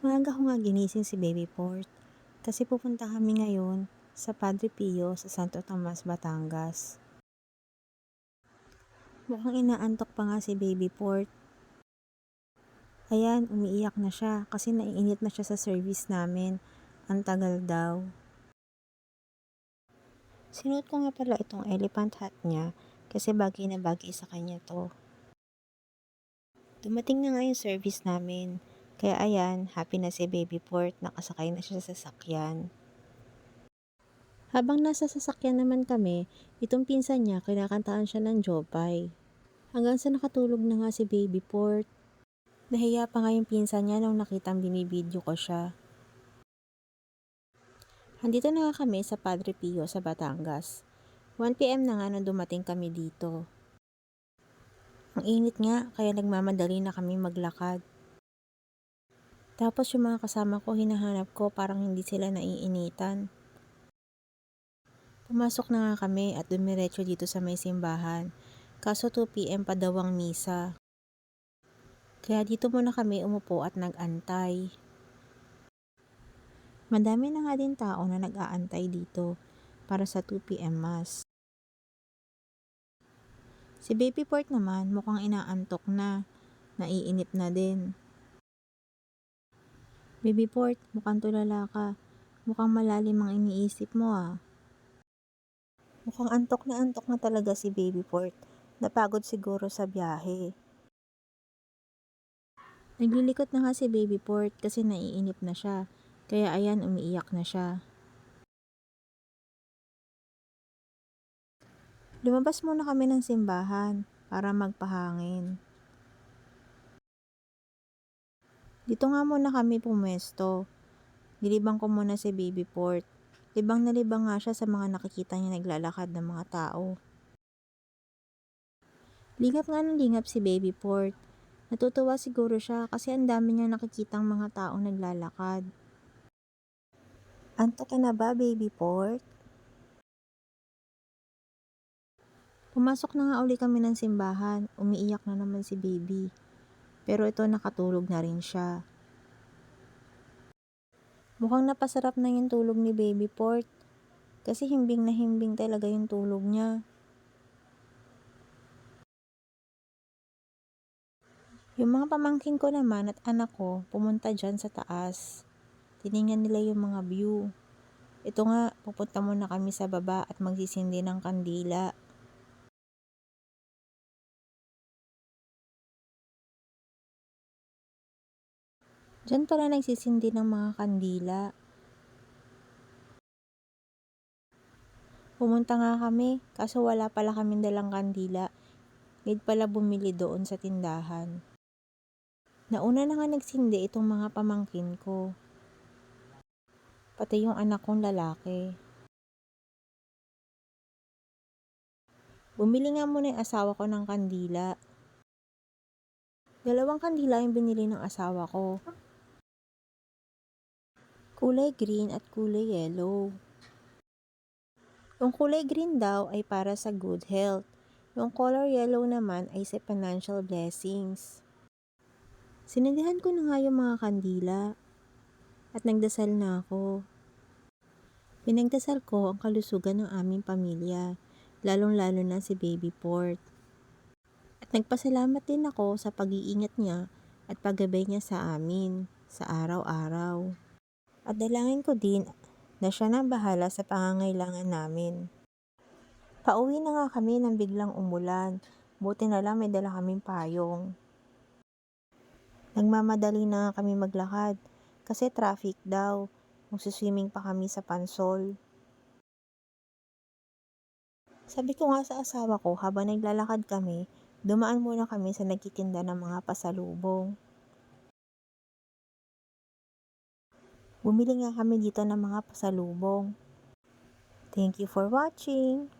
Maaga ko nga ginising si Baby Port kasi pupunta kami ngayon sa Padre Pio sa Santo Tomas, Batangas. Mukhang inaantok pa nga si Baby Port. Ayan, umiiyak na siya kasi naiinit na siya sa service namin. Ang tagal daw. Sinuot ko nga pala itong elephant hat niya kasi bagay na bagay sa kanya to. Dumating na nga yung service namin. Kaya ayan, happy na si Baby Port, nakasakay na siya sa sasakyan. Habang nasa sasakyan naman kami, itong pinsan niya, kinakantaan siya ng Jopay. Hanggang sa nakatulog na nga si Baby Port. Nahiya pa nga yung pinsan niya nung nakitang binibideo ko siya. Andito na nga kami sa Padre Pio sa Batangas. 1pm na nga nung dumating kami dito. Ang init nga, kaya nagmamadali na kami maglakad. Tapos yung mga kasama ko, hinahanap ko parang hindi sila naiinitan. Pumasok na nga kami at dumiretso dito sa may simbahan. Kaso 2pm pa daw ang misa. Kaya dito muna kami umupo at nag-antay. Madami na nga din tao na nag-aantay dito para sa 2pm mass. Si Baby Port naman mukhang inaantok na, naiinip na din. Baby Port, mukhang tulala ka. Mukhang malalim ang iniisip mo ah. Mukhang antok na antok na talaga si Baby Port. Napagod siguro sa biyahe. Naglilikot na nga si Baby Port kasi naiinip na siya. Kaya ayan, umiiyak na siya. Lumabas muna kami ng simbahan para magpahangin. Dito nga muna kami pumesto. Nilibang ko muna si Baby Port. Libang na libang nga siya sa mga nakikita niya naglalakad ng mga tao. Lingap nga ng lingap si Baby Port. Natutuwa siguro siya kasi ang dami niya nakikitang mga taong naglalakad. Antok ka na ba, Baby Port? Pumasok na nga uli kami ng simbahan. Umiiyak na naman si Baby. Pero ito nakatulog na rin siya. Mukhang napasarap na yung tulog ni Baby Port. Kasi himbing na himbing talaga yung tulog niya. Yung mga pamangkin ko naman at anak ko pumunta dyan sa taas. Tiningnan nila yung mga view. Ito nga, pupunta muna kami sa baba at magsisindi ng kandila. Diyan pala nagsisindi ng mga kandila. Pumunta nga kami, kaso wala pala kaming dalang kandila. Need pala bumili doon sa tindahan. Nauna na nga nagsindi itong mga pamangkin ko. Pati yung anak kong lalaki. Bumili nga muna yung asawa ko ng kandila. Dalawang kandila yung binili ng asawa ko. Kulay green at kulay yellow. Yung kulay green daw ay para sa good health. Yung color yellow naman ay sa financial blessings. Sinindihan ko na nga yung mga kandila at nagdasal na ako. Pinagdasal ko ang kalusugan ng aming pamilya, lalong-lalo na si Baby Port. At nagpasalamat din ako sa pag-iingat niya at paggabay niya sa amin sa araw-araw. At dalangin ko din na siya na bahala sa pangangailangan namin. Pauwi na nga kami nang biglang umulan. Buti na lang may dala kaming payong. Nagmamadali na nga kami maglakad kasi traffic daw. Magsiswimming pa kami sa Pansol. Sabi ko nga sa asawa ko habang naglalakad kami, dumaan muna kami sa nagtitinda ng mga pasalubong. Bumili nga kami dito ng mga pasalubong. Thank you for watching!